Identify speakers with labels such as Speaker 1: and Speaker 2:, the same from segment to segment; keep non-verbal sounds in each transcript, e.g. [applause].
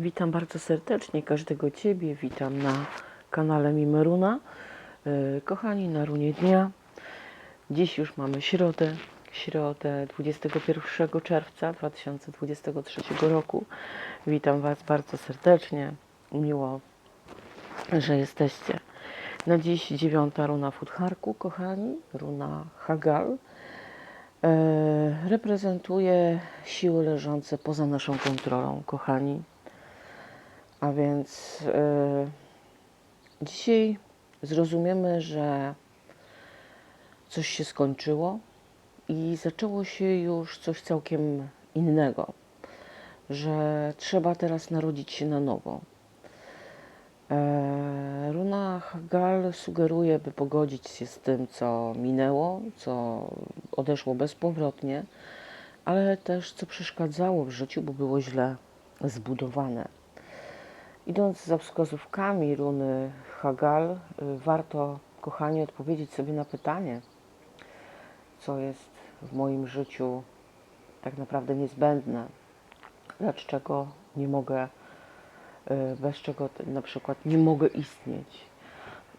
Speaker 1: Witam bardzo serdecznie każdego Ciebie. Witam na kanale Mimeruna. E, Kochani, na runie dnia. Dziś już mamy środę, środę 21 czerwca 2023 roku. Witam Was bardzo serdecznie. Miło, że jesteście. Na dziś dziewiąta runa Futharku, kochani, runa Hagal. E, reprezentuje siły leżące poza naszą kontrolą, kochani. A więc e, dzisiaj zrozumiemy, że coś się skończyło i zaczęło się już coś całkiem innego, że trzeba teraz narodzić się na nowo. E, Runa Hagal sugeruje, by pogodzić się z tym, co minęło, co odeszło bezpowrotnie, ale też co przeszkadzało w życiu, bo było źle zbudowane. Idąc za wskazówkami runy Hagal, y, warto, kochani, odpowiedzieć sobie na pytanie, co jest w moim życiu tak naprawdę niezbędne, dlaczego nie mogę, y, bez czego na przykład nie mogę istnieć.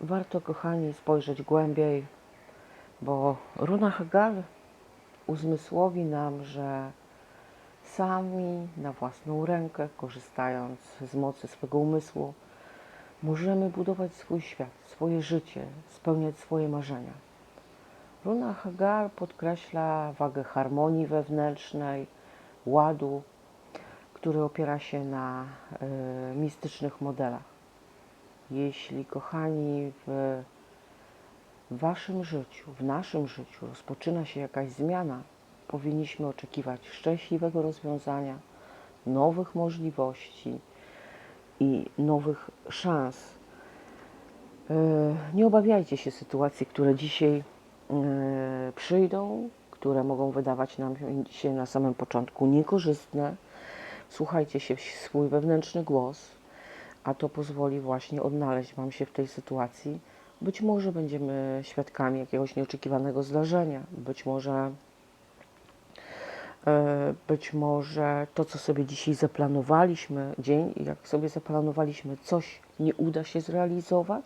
Speaker 1: Warto, kochani, spojrzeć głębiej, bo runa Hagal uzmysłowi nam, że sami na własną rękę, korzystając z mocy swego umysłu, możemy budować swój świat, swoje życie, spełniać swoje marzenia. Runa Hagar podkreśla wagę harmonii wewnętrznej, ładu, który opiera się na e, mistycznych modelach. Jeśli, kochani, w Waszym życiu, w naszym życiu rozpoczyna się jakaś zmiana, powinniśmy oczekiwać szczęśliwego rozwiązania, nowych możliwości i nowych szans. E, Nie obawiajcie się sytuacji, które dzisiaj e, przyjdą, które mogą wydawać nam się na samym początku niekorzystne. Słuchajcie się w swój wewnętrzny głos, a to pozwoli właśnie odnaleźć Wam się w tej sytuacji. Być może będziemy świadkami jakiegoś nieoczekiwanego zdarzenia, być może być może to, co sobie dzisiaj zaplanowaliśmy, dzień, jak sobie zaplanowaliśmy, coś nie uda się zrealizować,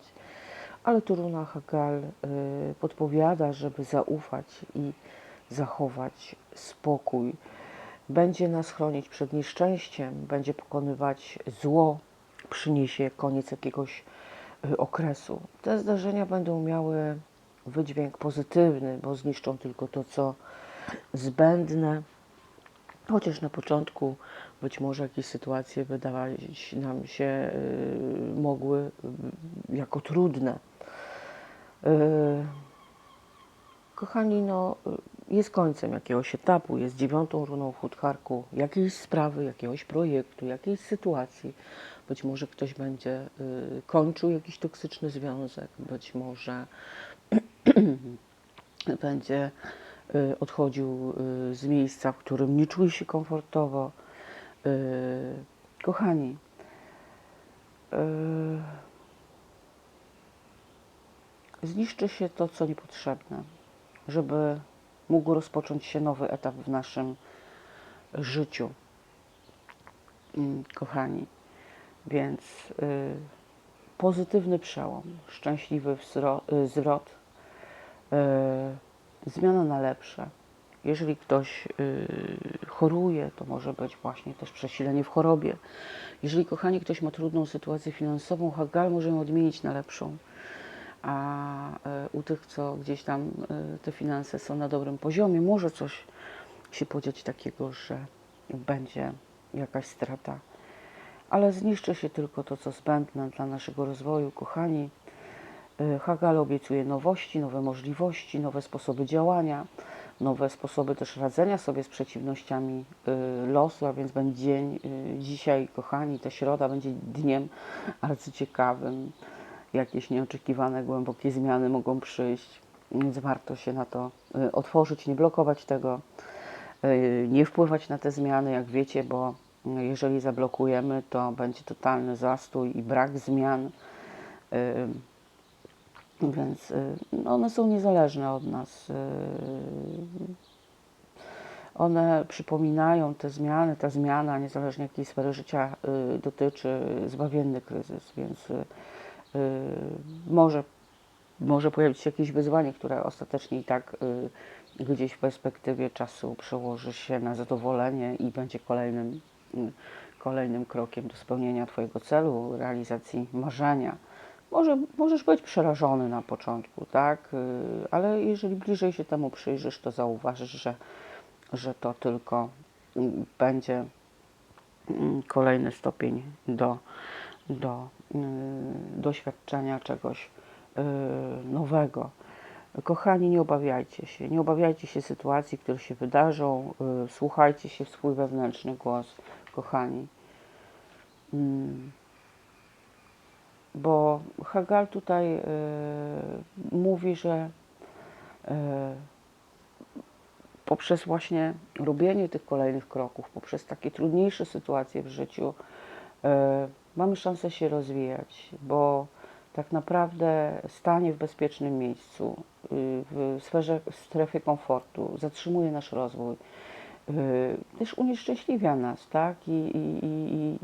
Speaker 1: ale tu Runa Hagal e, podpowiada, żeby zaufać i zachować spokój. Będzie nas chronić przed nieszczęściem, będzie pokonywać zło, przyniesie koniec jakiegoś e, okresu. Te zdarzenia będą miały wydźwięk pozytywny, bo zniszczą tylko to, co zbędne. Chociaż na początku być może jakieś sytuacje wydawać nam się y, mogły y, jako trudne. Y, kochani, no, jest końcem jakiegoś etapu, jest dziewiątą runą w Hutcharku, jakiejś sprawy, jakiegoś projektu, jakiejś sytuacji. Być może ktoś będzie kończył jakiś toksyczny związek, być może [clears throat] będzie odchodził y, z miejsca, w którym nie czuje się komfortowo. Y, Kochani, y, zniszczy się to, co niepotrzebne, żeby mógł rozpocząć się nowy etap w naszym życiu. Mm, Kochani, więc y, pozytywny przełom, szczęśliwy y, zwrot, y, zmiana na lepsze. Jeżeli ktoś y, choruje, to może być właśnie też przesilenie w chorobie. Jeżeli, kochani, ktoś ma trudną sytuację finansową, Hagal może ją odmienić na lepszą. A y, u tych, co gdzieś tam y, te finanse są na dobrym poziomie, może coś się podziać takiego, że będzie jakaś strata. Ale zniszczy się tylko to, co zbędne dla naszego rozwoju, kochani. Y, Hagal obiecuje nowości, nowe możliwości, nowe sposoby działania, nowe sposoby też radzenia sobie z przeciwnościami y, losu, a więc będzie dzień y, dzisiaj, kochani, ta środa będzie dniem arcyciekawym. Jakieś nieoczekiwane, głębokie zmiany mogą przyjść, więc warto się na to otworzyć, nie blokować tego, nie wpływać na te zmiany, jak wiecie, bo jeżeli zablokujemy, to będzie totalny zastój i brak zmian. Więc y, no one są niezależne od nas. y, one przypominają te zmiany, ta zmiana, niezależnie jakiej sfery życia y, dotyczy, zbawienny kryzys, więc może, może pojawić się jakieś wyzwanie, które ostatecznie i tak gdzieś w perspektywie czasu przełoży się na zadowolenie i będzie kolejnym, kolejnym krokiem do spełnienia Twojego celu, realizacji marzenia. Może, możesz być przerażony na początku, tak? Y, Ale jeżeli bliżej się temu przyjrzysz, to zauważysz, że, że to tylko mm, będzie mm, kolejny stopień do, do y, doświadczenia czegoś y, nowego. Kochani, nie obawiajcie się. Nie obawiajcie się sytuacji, które się wydarzą. Słuchajcie się w swój wewnętrzny głos, kochani. Mm bo Hagal tutaj y, mówi, że y, poprzez właśnie robienie tych kolejnych kroków, poprzez takie trudniejsze sytuacje w życiu, y, mamy szansę się rozwijać, bo tak naprawdę stanie w bezpiecznym miejscu, y, w sferze, w strefie komfortu zatrzymuje nasz rozwój, y, też unieszczęśliwia nas, tak? I, i, i, i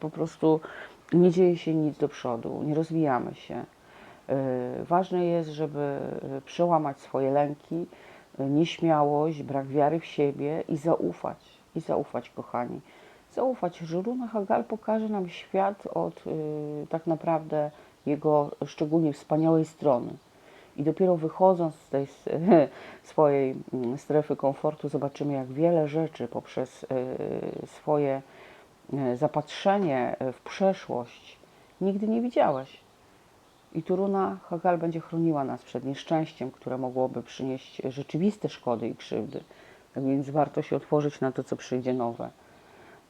Speaker 1: po prostu nie dzieje się nic do przodu, nie rozwijamy się. Y, Ważne jest, żeby przełamać swoje lęki, y, nieśmiałość, brak wiary w siebie i zaufać. I zaufać, kochani. Zaufać, że Runa Hagal pokaże nam świat od y, tak naprawdę jego szczególnie wspaniałej strony. I dopiero wychodząc z tej [laughs] swojej mm, strefy komfortu, zobaczymy, jak wiele rzeczy poprzez swoje zapatrzenie w przeszłość nigdy nie widziałeś. I tu runa Hagal będzie chroniła nas przed nieszczęściem, które mogłoby przynieść rzeczywiste szkody i krzywdy. Tak więc warto się otworzyć na to, co przyjdzie nowe,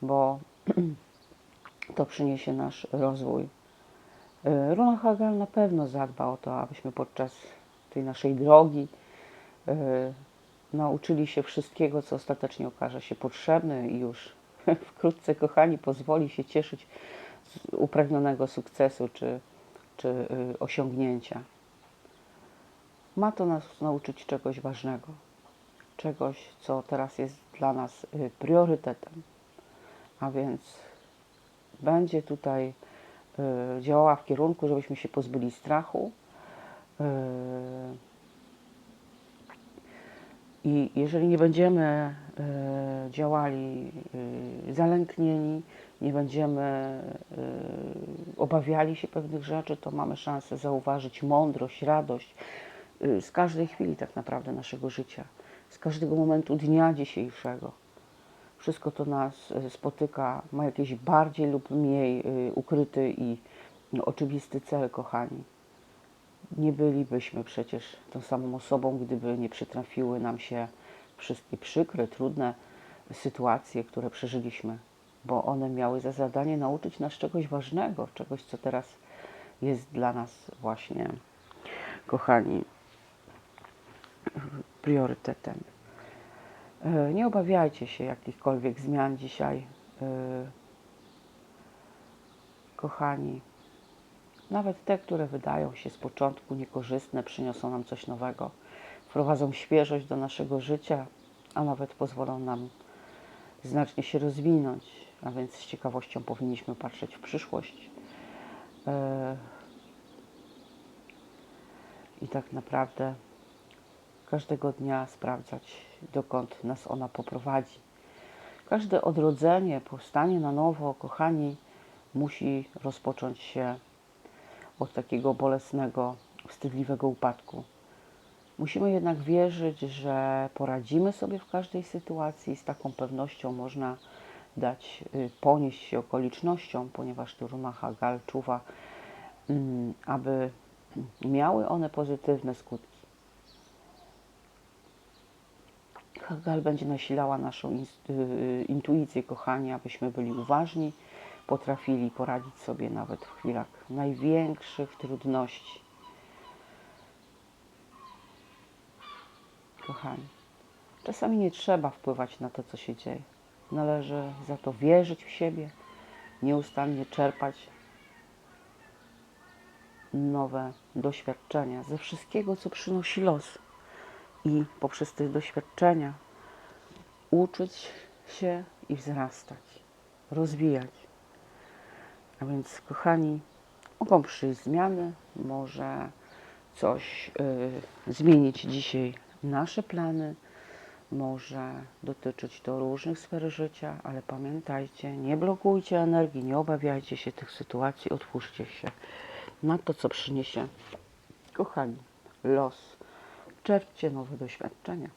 Speaker 1: bo [clears throat] to przyniesie nasz rozwój. Y, Runa Hagal na pewno zadba o to, abyśmy podczas tej naszej drogi nauczyli się wszystkiego, co ostatecznie okaże się potrzebne i już [laughs] wkrótce, kochani, pozwoli się cieszyć z upragnionego sukcesu czy, czy y, osiągnięcia. Ma to nas nauczyć czegoś ważnego, czegoś, co teraz jest dla nas y, priorytetem, a więc będzie tutaj y, działała w kierunku, żebyśmy się pozbyli strachu. I jeżeli nie będziemy y, działali y, zalęknieni, nie będziemy y, obawiali się pewnych rzeczy, to mamy szansę zauważyć mądrość, radość z każdej chwili tak naprawdę naszego życia, z każdego momentu dnia dzisiejszego. Wszystko to nas spotyka, ma jakiś bardziej lub mniej ukryty i no, oczywisty cel, kochani. Nie bylibyśmy przecież tą samą osobą, gdyby nie przytrafiły nam się wszystkie przykre, trudne sytuacje, które przeżyliśmy, bo one miały za zadanie nauczyć nas czegoś ważnego, czegoś, co teraz jest dla nas właśnie, kochani, priorytetem. E, Nie obawiajcie się jakichkolwiek zmian dzisiaj, e, kochani. Nawet te, które wydają się z początku niekorzystne, przyniosą nam coś nowego, wprowadzą świeżość do naszego życia, a nawet pozwolą nam znacznie się rozwinąć. A więc z ciekawością powinniśmy patrzeć w przyszłość. E, I tak naprawdę każdego dnia sprawdzać, dokąd nas ona poprowadzi. Każde odrodzenie, powstanie na nowo, kochani, musi rozpocząć się od takiego bolesnego, wstydliwego upadku. Musimy jednak wierzyć, że poradzimy sobie w każdej sytuacji. Z taką pewnością można dać, y, ponieść się okolicznościom, ponieważ tu Runa Hagal czuwa, mm, aby miały one pozytywne skutki. Hagal będzie nasilała naszą y, intuicję, kochani, abyśmy byli uważni, potrafili poradzić sobie nawet w chwilach największych trudności. Kochani, czasami nie trzeba wpływać na to, co się dzieje. Należy za to wierzyć w siebie, nieustannie czerpać nowe doświadczenia ze wszystkiego, co przynosi los. I poprzez te doświadczenia uczyć się i wzrastać, rozwijać. A więc, kochani, mogą przyjść zmiany, może coś y, zmienić dzisiaj nasze plany, może dotyczyć to różnych sfer życia, ale pamiętajcie, nie blokujcie energii, nie obawiajcie się tych sytuacji, otwórzcie się na to, co przyniesie, kochani, los. Czerpcie nowe doświadczenia.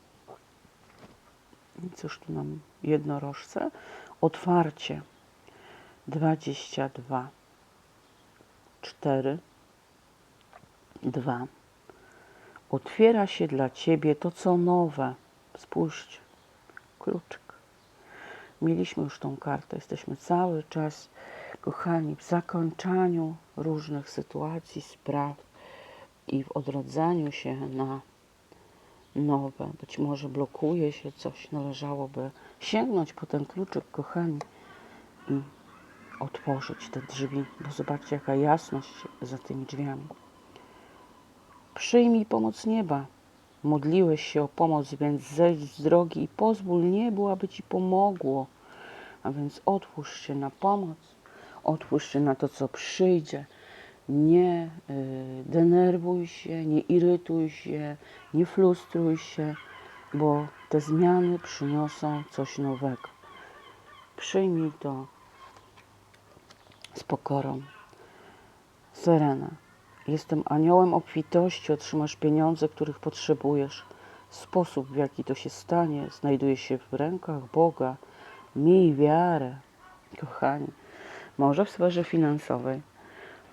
Speaker 1: I cóż tu nam jednorożce? Otwarcie 22 4 2 Otwiera się dla Ciebie to, co nowe. Spójrzcie, kluczyk. Mieliśmy już tą kartę, jesteśmy cały czas, kochani, w zakończaniu różnych sytuacji, spraw i w odrodzaniu się na nowe. Być może blokuje się coś, należałoby sięgnąć po ten kluczyk, kochani, i otworzyć te drzwi, bo zobaczcie, jaka jasność za tymi drzwiami. Przyjmij pomoc nieba. Modliłeś się o pomoc, więc zejdź z drogi i pozwól niebu, aby ci pomogło. A więc otwórz się na pomoc, otwórz się na to, co przyjdzie. Nie y, denerwuj się, nie irytuj się, nie frustruj się, bo te zmiany przyniosą coś nowego. Przyjmij to z pokorą. Serena. Jestem aniołem obfitości, otrzymasz pieniądze, których potrzebujesz. Sposób, w jaki to się stanie, znajduje się w rękach Boga. Miej wiarę, kochani. Może w sferze finansowej.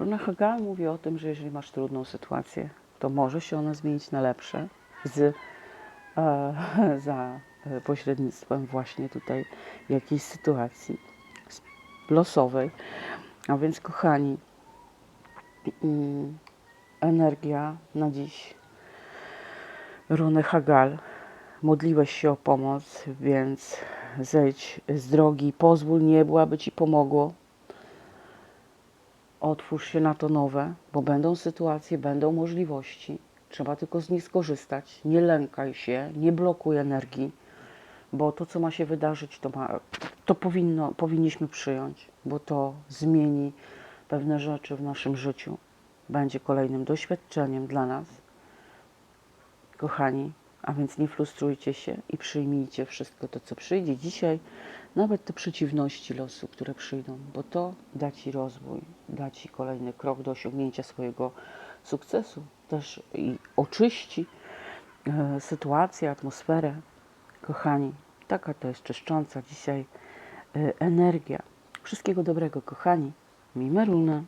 Speaker 1: Runa Hagal mówi o tym, że jeżeli masz trudną sytuację, to może się ona zmienić na lepsze z, e, [laughs] za e, pośrednictwem właśnie tutaj jakiejś sytuacji losowej. A więc, kochani, mm, energia na dziś. Runy Hagal. Modliłeś się o pomoc, więc zejdź z drogi, pozwól niebu, aby ci pomogło. Otwórz się na to nowe, bo będą sytuacje, będą możliwości. Trzeba tylko z nich skorzystać. Nie lękaj się, nie blokuj energii, bo to, co ma się wydarzyć, to, ma, to powinno, powinniśmy przyjąć, bo to zmieni pewne rzeczy w naszym życiu będzie kolejnym doświadczeniem dla nas. Kochani, a więc nie frustrujcie się i przyjmijcie wszystko to, co przyjdzie dzisiaj, nawet te przeciwności losu, które przyjdą, bo to da Ci rozwój, da Ci kolejny krok do osiągnięcia swojego sukcesu, też i oczyści e, sytuację, atmosferę. Kochani, taka to jest czyszcząca dzisiaj e, energia. Wszystkiego dobrego, kochani. Mimeruna.